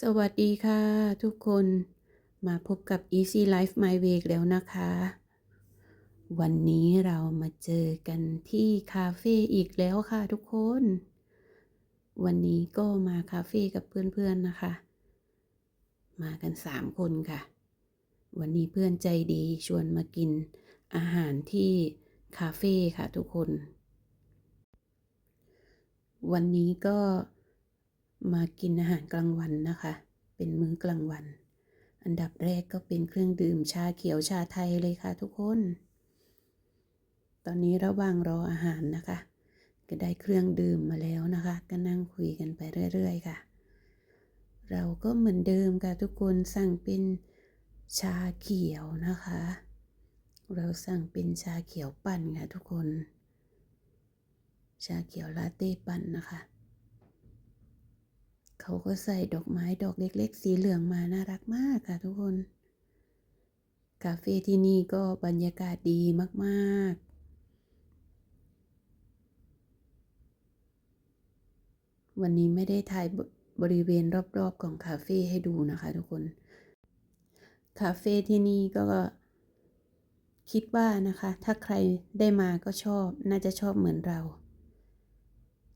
สวัสดีค่ะทุกคนมาพบกับ Easy Life My Way อีกแล้วนะคะ วันนี้เรามาเจอกันที่คาเฟ่อีกแล้วค่ะทุกคน วันนี้ก็มาคาเฟ่กับเพื่อนๆนะคะ มากัน3คนค่ะ วันนี้เพื่อนใจดีชวนมากินอาหารที่คาเฟ่ค่ะทุกคน วันนี้ก็ มากินอาหารกลางวันนะคะ เป็นมื้อกลางวัน อันดับแรกก็เป็นเครื่องดื่มชาเขียวชาไทยเลยค่ะทุกคน ตอนนี้ระหว่างรออาหารนะคะ ก็ได้เครื่องดื่มมาแล้วนะคะ ก็นั่งคุยกันไปเรื่อย ๆ ค่ะ เราก็เหมือนเดิมค่ะทุกคนสั่งเป็นชาเขียวนะคะ เราสั่งเป็นชาเขียวปั่นค่ะทุกคน ชาเขียวลาเต้ปั่นนะคะ เขาก็ใส่ดอกไม้ดอกเล็ก ๆ สีเหลืองมาน่ารักมากค่ะทุกคน คาเฟ่ที่นี่ก็บรรยากาศดีมากๆ วันนี้ไม่ได้ถ่ายบบริเวณรอบๆของคาเฟ่ให้ดูนะคะทุกคน คาเฟ่ที่นี่ก็คิดว่านะคะ ถ้าใครได้มาก็ชอบ น่าจะชอบเหมือนเรา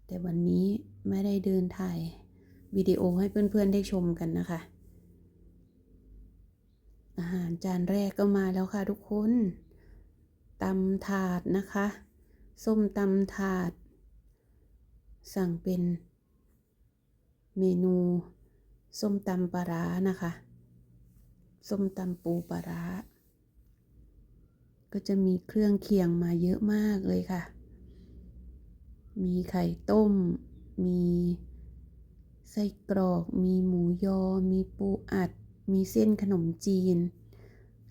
แต่วันนี้ไม่ได้เดินถ่าย วิดีโอให้เพื่อนๆได้ชมกันนะคะ อาหารจานแรกก็มาแล้วค่ะทุกคนตำถาดนะคะ ส้มตำถาด สั่งเป็นเมนู ส้มตำปลาร้านะคะ ส้มตำปูปลาร้า ก็จะมีเครื่องเคียงมาเยอะมากเลยค่ะ มีไข่ต้ม มี ไส้กรอก มีหมูยอ มีปูอัด มีเส้นขนมจีน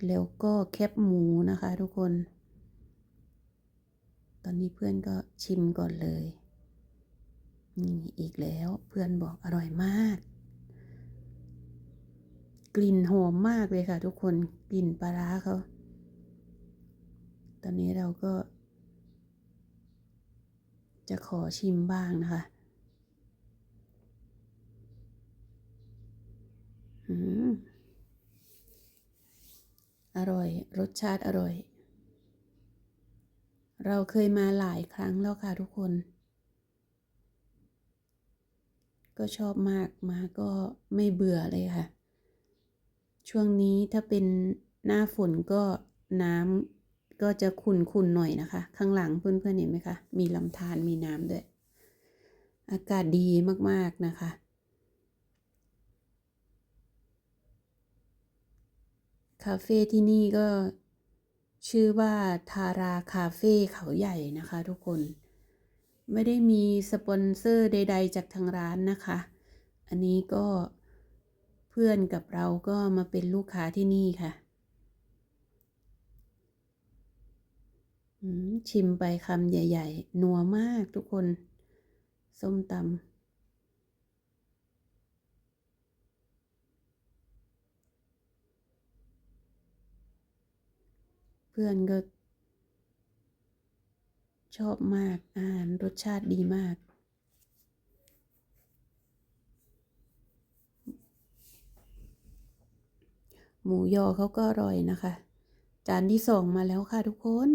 แล้วก็แคบหมูนะคะทุกคน ตอนนี้เพื่อนก็ชิมก่อนเลย นี่อีกแล้วเพื่อนบอกอร่อยมาก กลิ่นหอมมากเลยค่ะทุกคนกลิ่นปลาร้าเขาตอนนี้เราก็ จะขอชิมบ้างนะคะอืมอ ร่อย รสชาติอร่อย เราเคยมาหลายครั้งแล้วค่ะทุกคน ก็ชอบมากมาก็ไม่เบื่อเลยค่ะ ช่วงนี้ถ้าเป็นหน้าฝนก็น้ำก็จะขุ่นๆหน่อยนะคะ ข้างหลังเพื่อนๆเห็นไหมคะ มีลำธารมีน้ำด้วย อากาศดีมากๆนะคะ คาเฟ่ที่นี่ก็ชื่อว่าทาราคาเฟ่เขาใหญ่นะคะทุกคน ไม่ได้มีสปอนเซอร์ใด ๆ จากทางร้านนะคะ อันนี้ก็เพื่อนกับเราก็มาเป็นลูกค้าที่นี่ค่ะชิมไปคำใหญ่ ๆ นัวมากทุกคน ส้มตำเพื่อนก็ชอบมาก อาหารรสชาติดีมาก หมูยอเขาก็อร่อยนะคะ จานที่สองมาแล้วค่ะทุกคน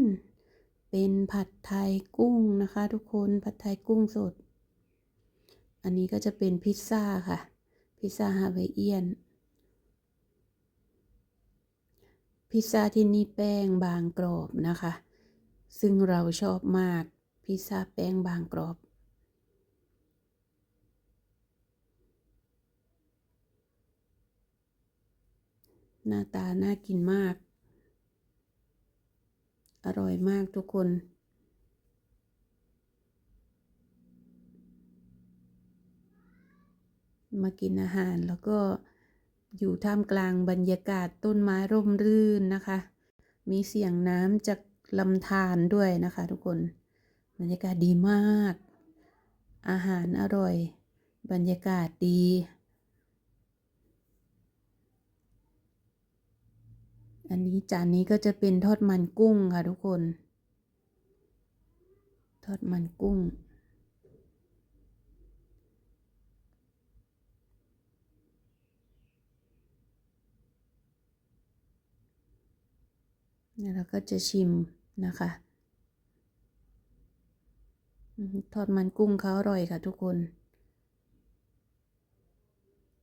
เป็นผัดไทยกุ้งนะคะ ทุกคน ผัดไทยกุ้งสด อันนี้ก็จะเป็นพิซซ่าค่ะ พิซซ่าฮาวายเอียน พิซซ่าที่นี่แป้งบางกรอบนะคะ ซึ่งเราชอบมากพิซซ่าแป้งบางกรอบ หน้าตาน่ากินมาก อร่อยมากทุกคนมากินอาหารแล้วก็ อยู่ท่ามกลางบรรยากาศต้นไม้ร่มรื่นนะคะ มีเสียงน้ำจากลำธารด้วยนะคะทุกคน บรรยากาศดีมาก อาหารอร่อย บรรยากาศดี อันนี้จานนี้ก็จะเป็นทอดมันกุ้งค่ะทุกคน ทอดมันกุ้ง แล้วก็จะชิมนะคะ ทอดมันกุ้งเขาอร่อยค่ะทุกคน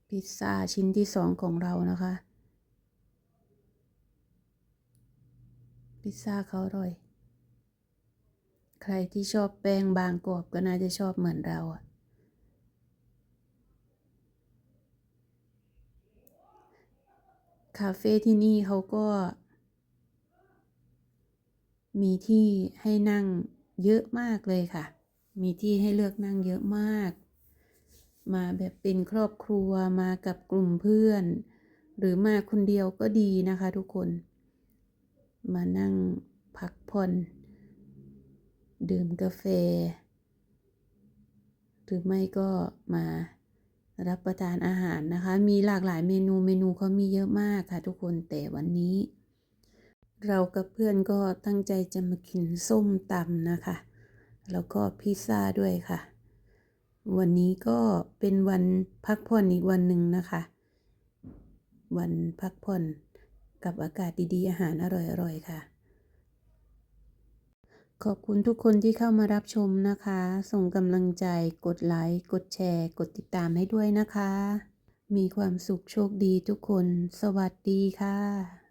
พิซซ่าชิ้นที่สองของเรานะคะ พิซซ่าเขาอร่อย ใครที่ชอบแป้งบางกรอบก็น่าจะชอบเหมือนเราอะคาเฟ่ที่นี่เขาก็ มีที่ให้นั่งเยอะมากเลยค่ะ มีที่ให้เลือกนั่งเยอะมาก มาแบบเป็นครอบครัวมากับกลุ่มเพื่อน หรือมาคนเดียวก็ดีนะคะทุกคน มานั่งพักผ่อนดื่มกาแฟ หรือไม่ก็มารับประทานอาหารนะคะ มีหลากหลายเมนูเมนูเขามีเยอะมากค่ะทุกคนแต่วันนี้ เรากับเพื่อนก็ตั้งใจจะมากินส้มตำนะคะ แล้วก็พิซซ่าด้วยค่ะ วันนี้ก็เป็นวันพักผ่อนอีกวันหนึ่งนะคะ วันพักผ่อนกับอากาศดีๆ อาหารอร่อยๆ ค่ะ ขอบคุณทุกคนที่เข้ามารับชมนะคะ ส่งกำลังใจ กดไลค์ กดแชร์ กดติดตามให้ด้วยนะคะ มีความสุขโชคดีทุกคน สวัสดีค่ะ